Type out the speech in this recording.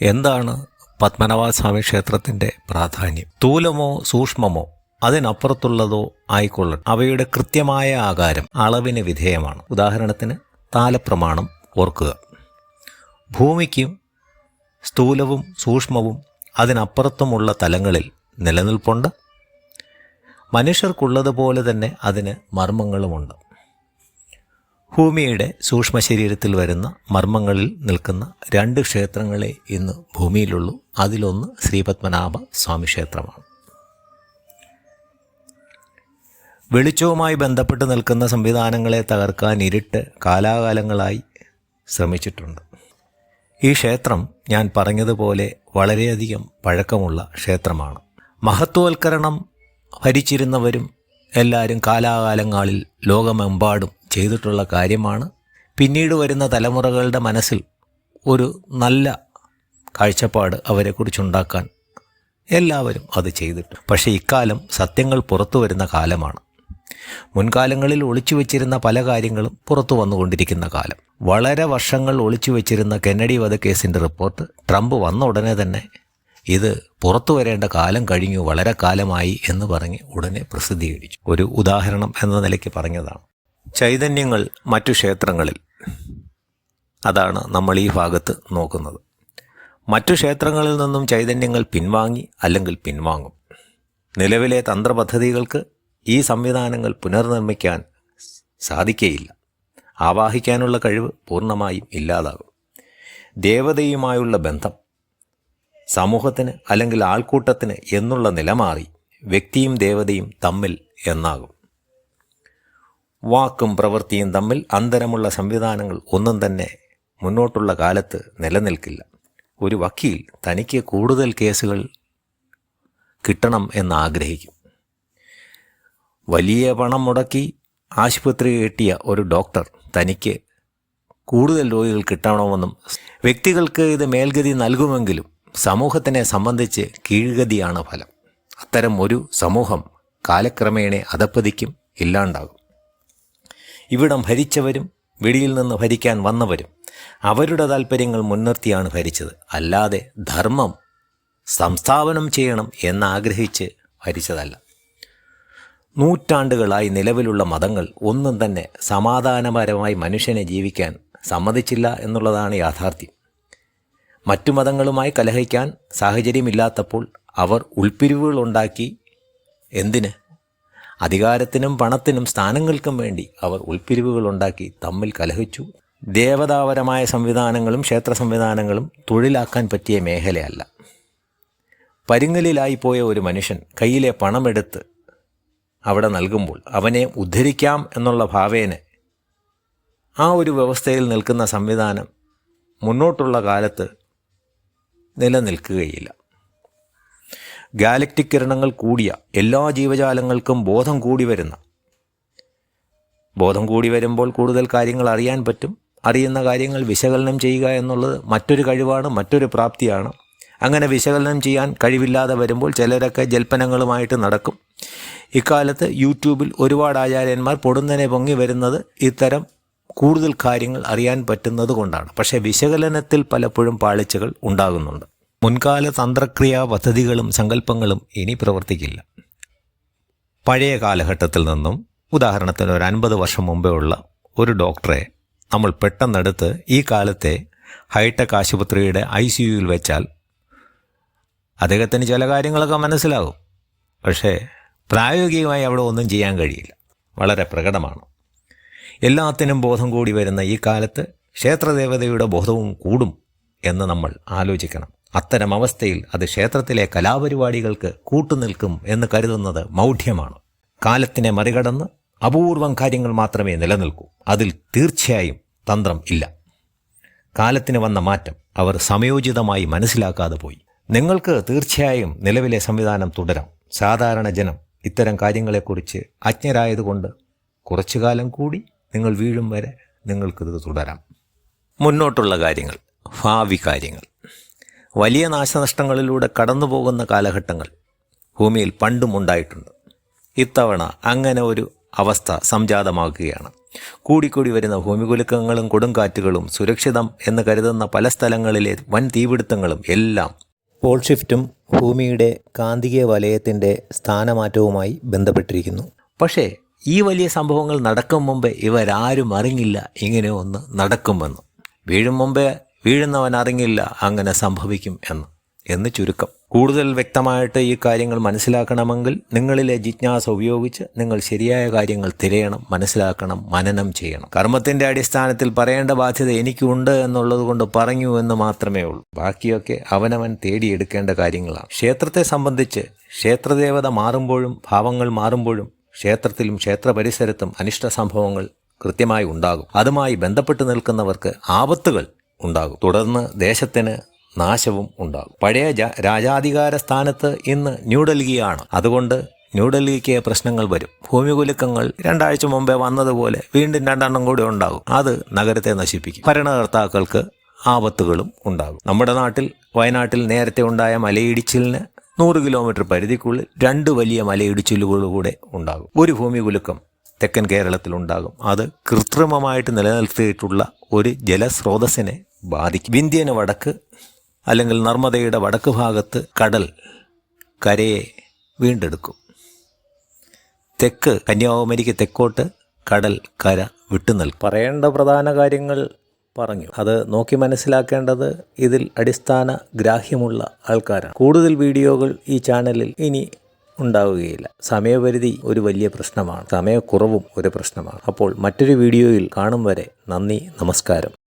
എന്താണ് പത്മനാഭസ്വാമി ക്ഷേത്രത്തിന്റെ പ്രാധാന്യം? തൂലമോ സൂക്ഷ്മമോ അതിനപ്പുറത്തുള്ളതോ ആയിക്കൊള്ളട്ടെ. അവയുടെ കൃത്യമായ ആകാരം അളവിന് വിധേയമാണ്. ഉദാഹരണത്തിന് താലപ്രമാണം ഓർക്കുക. ഭൂമിക്കും സ്ഥൂലവും സൂക്ഷ്മവും അതിനപ്പുറത്തുമുള്ള തലങ്ങളിൽ നിലനിൽപ്പുണ്ട്. മനുഷ്യർക്കുള്ളതുപോലെ തന്നെ അതിന് മർമ്മങ്ങളുമുണ്ട്. ഭൂമിയുടെ സൂക്ഷ്മ ശരീരത്തിൽ വരുന്ന മർമ്മങ്ങളിൽ നിൽക്കുന്ന രണ്ട് ക്ഷേത്രങ്ങളെ ഇന്ന് ഭൂമിയിലുള്ളൂ. അതിലൊന്ന് ശ്രീപത്മനാഭ സ്വാമി ക്ഷേത്രമാണ്. വെളിച്ചവുമായി ബന്ധപ്പെട്ട് നിൽക്കുന്ന സംവിധാനങ്ങളെ തകർക്കാൻ ഇരുട്ട് കാലാകാലങ്ങളായി ശ്രമിച്ചിട്ടുണ്ട്. ഈ ക്ഷേത്രം ഞാൻ പറഞ്ഞതുപോലെ വളരെയധികം പഴക്കമുള്ള ക്ഷേത്രമാണ്. മഹത്വവൽക്കരണം ഭരിച്ചിരുന്നവരും എല്ലാവരും കാലാകാലങ്ങളിൽ ലോകമെമ്പാടും ചെയ്തിട്ടുള്ള കാര്യമാണ്. പിന്നീട് വരുന്ന തലമുറകളുടെ മനസ്സിൽ ഒരു നല്ല കാഴ്ചപ്പാട് അവരെക്കുറിച്ചുണ്ടാക്കാൻ എല്ലാവരും അത് ചെയ്തിട്ട്. പക്ഷേ ഇക്കാലം സത്യങ്ങൾ പുറത്തു വരുന്ന കാലമാണ്. മുൻകാലങ്ങളിൽ ഒളിച്ചു വച്ചിരുന്ന പല കാര്യങ്ങളും പുറത്തു വന്നുകൊണ്ടിരിക്കുന്ന കാലം. വളരെ വർഷങ്ങൾ ഒളിച്ചു വച്ചിരുന്ന കെന്നഡി വധക്കേസിന്റെ റിപ്പോർട്ട് ട്രംപ് വന്ന ഉടനെ തന്നെ ഇത് പുറത്തു വരേണ്ട കാലം കഴിഞ്ഞു വളരെ കാലമായി എന്ന് പറഞ്ഞ് ഉടനെ പ്രസിദ്ധീകരിച്ചു. ഒരു ഉദാഹരണം എന്ന നിലയ്ക്ക് പറഞ്ഞതാണ്. ചൈതന്യങ്ങൾ മറ്റു ക്ഷേത്രങ്ങളിൽ. അതാണ് നമ്മൾ ഈ ഭാഗത്ത് നോക്കുന്നത്. മറ്റു ക്ഷേത്രങ്ങളിൽ നിന്നും ചൈതന്യങ്ങൾ പിൻവാങ്ങി അല്ലെങ്കിൽ പിൻവാങ്ങും. നിലവിലെ തന്ത്രപദ്ധതികൾക്ക് ഈ സംവിധാനങ്ങൾ പുനർനിർമ്മിക്കാൻ സാധിക്കയില്ല. ആവാഹിക്കാനുള്ള കഴിവ് പൂർണമായും ഇല്ലാതാകും. ദേവതയുമായുള്ള ബന്ധം സമൂഹത്തിന് അല്ലെങ്കിൽ ആൾക്കൂട്ടത്തിന് എന്നുള്ള നിലമാറി വ്യക്തിയും ദേവതയും തമ്മിൽ എന്നാകും. വാക്കും പ്രവൃത്തിയും തമ്മിൽ അന്തരമുള്ള സംവിധാനങ്ങൾ ഒന്നും തന്നെ മുന്നോട്ടുള്ള കാലത്ത് നിലനിൽക്കില്ല. ഒരു വക്കീൽ തനിക്ക് കൂടുതൽ കേസുകൾ കിട്ടണം എന്ന് ആഗ്രഹിക്കും വലിയ പണം മുടക്കി ആശുപത്രി കെട്ടിയ ഒരു ഡോക്ടർ തനിക്ക് കൂടുതൽ രോഗികൾ കിട്ടണമെന്നും വ്യക്തികൾക്ക് ഇത് മേൽഗതി നൽകുമെങ്കിലും സമൂഹത്തിനെ സംബന്ധിച്ച് കീഴ്ഗതിയാണ് ഫലം. അത്തരം ഒരു സമൂഹം കാലക്രമേണ അധപ്പതിക്കും ഇല്ലാണ്ടാകും. ഇവിടം ഭരിച്ചവരും വെളിയിൽ നിന്ന് ഭരിക്കാൻ വന്നവരും അവരുടെ താല്പര്യങ്ങൾ മുൻനിർത്തിയാണ് ഭരിച്ചത്. അല്ലാതെ ധർമ്മം സംസ്ഥാപനം ചെയ്യണം എന്നാഗ്രഹിച്ച് ഭരിച്ചതല്ല. നൂറ്റാണ്ടുകളായി നിലവിലുള്ള മതങ്ങൾ ഒന്നും തന്നെ സമാധാനപരമായി മനുഷ്യനെ ജീവിക്കാൻ സമ്മതിച്ചില്ല എന്നുള്ളതാണ് യാഥാർത്ഥ്യം. മറ്റു മതങ്ങളുമായി കലഹിക്കാൻ സാഹചര്യമില്ലാത്തപ്പോൾ അവർ ഉൾപ്പിരിവുകൾ ഉണ്ടാക്കി എന്തിന്? അധികാരത്തിനും പണത്തിനും സ്ഥാനങ്ങൾക്കും വേണ്ടി അവർ ഉൾപ്പിരിവുകൾ ഉണ്ടാക്കി തമ്മിൽ കലഹിച്ചു. ദേവതാപരമായ സംവിധാനങ്ങളും ക്ഷേത്ര സംവിധാനങ്ങളും തൊഴിലാക്കാൻ പറ്റിയ മേഖലയല്ല. പരുങ്ങലിലായിപ്പോയ ഒരു മനുഷ്യൻ കയ്യിലെ പണമെടുത്ത് അവിടെ നൽകുമ്പോൾ അവനെ ഉദ്ധരിക്കാം എന്നുള്ള ഭാവേന ആ ഒരു വ്യവസ്ഥയിൽ നിൽക്കുന്ന സംവിധാനം മുന്നോട്ടുള്ള കാലത്ത് നിലനിൽക്കുകയില്ല. ഗാലക്റ്റിക് കിരണങ്ങൾ കൂടിയ എല്ലാ ജീവജാലങ്ങൾക്കും ബോധം കൂടി വരുന്ന. ബോധം കൂടി വരുമ്പോൾ കൂടുതൽ കാര്യങ്ങൾ അറിയാൻ പറ്റും. അറിയുന്ന കാര്യങ്ങൾ വിശകലനം ചെയ്യുക എന്നുള്ളത് മറ്റൊരു കഴിവാണ് മറ്റൊരു പ്രാപ്തിയാണ്. അങ്ങനെ വിശകലനം ചെയ്യാൻ കഴിവില്ലാതെ വരുമ്പോൾ ചിലരൊക്കെ ജൽപ്പനങ്ങളുമായിട്ട് നടക്കും. ഇക്കാലത്ത് യൂട്യൂബിൽ ഒരുപാട് ആചാര്യന്മാർ പൊടുന്നനെ പൊങ്ങി വരുന്നത് ഇത്തരം കൂടുതൽ കാര്യങ്ങൾ അറിയാൻ പറ്റുന്നത് കൊണ്ടാണ്. പക്ഷേ വിശകലനത്തിൽ പലപ്പോഴും പാളിച്ചകൾ ഉണ്ടാകുന്നുണ്ട്. മുൻകാല തന്ത്രക്രിയാ പദ്ധതികളും സങ്കല്പങ്ങളും ഇനി പ്രവർത്തിക്കില്ല. പഴയ കാലഘട്ടത്തിൽ നിന്നും ഉദാഹരണത്തിന് ഒരു അൻപത് വർഷം മുമ്പേ ഉള്ള ഒരു ഡോക്ടറെ നമ്മൾ പെട്ടെന്നെടുത്ത് ഈ കാലത്തെ ഹൈടെക് ആശുപത്രിയുടെ ഐ സി യുയിൽ വെച്ചാൽ അദ്ദേഹത്തിന് ചില കാര്യങ്ങളൊക്കെ മനസ്സിലാവും പക്ഷേ പ്രായോഗികമായി അവിടെ ഒന്നും ചെയ്യാൻ കഴിയില്ല. വളരെ പ്രകടമാണ്. എല്ലാത്തിനും ബോധം കൂടി വരുന്ന ഈ കാലത്ത് ക്ഷേത്രദേവതയുടെ ബോധവും കൂടും എന്ന് നമ്മൾ ആലോചിക്കണം. അത്തരം അവസ്ഥയിൽ അത് ക്ഷേത്രത്തിലെ കലാപരിപാടികൾക്ക് കൂട്ടുനിൽക്കും എന്ന് കരുതുന്നത് മൗഢ്യമാണ്. കാലത്തിനെ മറികടന്ന് അപൂർവം കാര്യങ്ങൾ മാത്രമേ നിലനിൽക്കൂ. അതിൽ തീർച്ചയായും തന്ത്രം ഇല്ല. കാലത്തിന് വന്ന മാറ്റം അവർ സമയോചിതമായി മനസ്സിലാക്കാതെ പോയി. നിങ്ങൾക്ക് തീർച്ചയായും നിലവിലെ സംവിധാനം തുടരാം. സാധാരണ ജനം ഇത്തരം കാര്യങ്ങളെക്കുറിച്ച് അജ്ഞരായതുകൊണ്ട് കുറച്ചു കാലം കൂടി നിങ്ങൾ വീഴും വരെ നിങ്ങൾക്കിത് തുടരാം. മുന്നോട്ടുള്ള കാര്യങ്ങൾ ഭാവി കാര്യങ്ങൾ. വലിയ നാശനഷ്ടങ്ങളിലൂടെ കടന്നു പോകുന്ന കാലഘട്ടങ്ങൾ ഭൂമിയിൽ പണ്ടും ഉണ്ടായിട്ടുണ്ട്. ഇത്തവണ അങ്ങനെ ഒരു അവസ്ഥ സംജാതമാക്കുകയാണ് കൂടിക്കൂടി വരുന്ന ഭൂമികുലുക്കങ്ങളും കൊടുങ്കാറ്റുകളും സുരക്ഷിതം എന്ന് കരുതുന്ന പല സ്ഥലങ്ങളിലെ വൻ തീപിടുത്തങ്ങളും എല്ലാം പോൾ ഷിഫ്റ്റും ഭൂമിയുടെ കാന്തിക വലയത്തിന്റെ സ്ഥാനമാറ്റവുമായി ബന്ധപ്പെട്ടിരിക്കുന്നു. പക്ഷേ ഈ വലിയ സംഭവങ്ങൾ നടക്കും മുമ്പേ ഇവരാരും അറിഞ്ഞില്ല ഇങ്ങനെ ഒന്ന് നടക്കുമെന്ന്. വീഴും മുമ്പേ വീഴുന്നവൻ അറിഞ്ഞില്ല അങ്ങനെ സംഭവിക്കും എന്ന്. എന്ന് ചുരുക്കം. കൂടുതൽ വ്യക്തമായിട്ട് ഈ കാര്യങ്ങൾ മനസ്സിലാക്കണമെങ്കിൽ നിങ്ങളിലെ ജിജ്ഞാസ ഉപയോഗിച്ച് നിങ്ങൾ ശരിയായ കാര്യങ്ങൾ തിരയണം മനസ്സിലാക്കണം മനനം ചെയ്യണം. കർമ്മത്തിന്റെ അടിസ്ഥാനത്തിൽ പറയേണ്ട ബാധ്യത എനിക്കുണ്ട് എന്നുള്ളത് കൊണ്ട് പറഞ്ഞു എന്ന് മാത്രമേ ഉള്ളൂ. ബാക്കിയൊക്കെ അവനവൻ തേടിയെടുക്കേണ്ട കാര്യങ്ങളാണ്. ക്ഷേത്രത്തെ സംബന്ധിച്ച് ക്ഷേത്രദേവത മാറുമ്പോഴും ഭാവങ്ങൾ മാറുമ്പോഴും ക്ഷേത്രത്തിലും ക്ഷേത്ര പരിസരത്തും അനിഷ്ട സംഭവങ്ങൾ കൃത്യമായി ഉണ്ടാകും. അതുമായി ബന്ധപ്പെട്ട് നിൽക്കുന്നവർക്ക് ആപത്തുകൾ ഉണ്ടാകും. തുടർന്ന് ദേശത്തിന് നാശവും ഉണ്ടാകും. പഴയ രാജാധികാര സ്ഥാനത്ത് ഇന്ന് ന്യൂഡൽഹിയാണ്. അതുകൊണ്ട് ന്യൂഡൽഹിക്ക് പ്രശ്നങ്ങൾ വരും. ഭൂമികുലുക്കങ്ങൾ രണ്ടാഴ്ച മുമ്പേ വന്നതുപോലെ വീണ്ടും രണ്ടെണ്ണം കൂടി ഉണ്ടാകും. അത് നഗരത്തെ നശിപ്പിക്കും. ഭരണകർത്താക്കൾക്ക് ആപത്തുകളും ഉണ്ടാകും. നമ്മുടെ നാട്ടിൽ വയനാട്ടിൽ നേരത്തെ ഉണ്ടായ മലയിടിച്ചിലിന് നൂറ് കിലോമീറ്റർ പരിധിക്കുള്ളിൽ രണ്ട് വലിയ മലയിടിച്ചിലുകൾ ഉണ്ടാകും. ഒരു ഭൂമി ഭൂമികുലുക്കം തെക്കൻ കേരളത്തിൽ ഉണ്ടാകും. അത് കൃത്രിമമായിട്ട് നിലനിർത്തിയിട്ടുള്ള ഒരു ജലസ്രോതസ്സിനെ ബാധിക്കും. വിന്ധ്യന് വടക്ക് അല്ലെങ്കിൽ നർമ്മദയുടെ വടക്ക് ഭാഗത്ത് കടൽ കരയെ വീണ്ടെടുക്കും. തെക്ക് കന്യാകുമാരിക്ക് തെക്കോട്ട് കടൽ കര വിട്ടുനിൽ പറയേണ്ട പ്രധാന കാര്യങ്ങൾ പറഞ്ഞു. അത് നോക്കി മനസ്സിലാക്കേണ്ടത് ഇതിൽ അടിസ്ഥാന ഗ്രാഹ്യമുള്ള ആൾക്കാരാണ്. കൂടുതൽ വീഡിയോകൾ ഈ ചാനലിൽ ഇനി ഉണ്ടാവുകയില്ല. സമയപരിധി ഒരു വലിയ പ്രശ്നമാണ്. സമയക്കുറവും ഒരു പ്രശ്നമാണ്. അപ്പോൾ മറ്റൊരു വീഡിയോയിൽ കാണും വരെ നന്ദി നമസ്കാരം.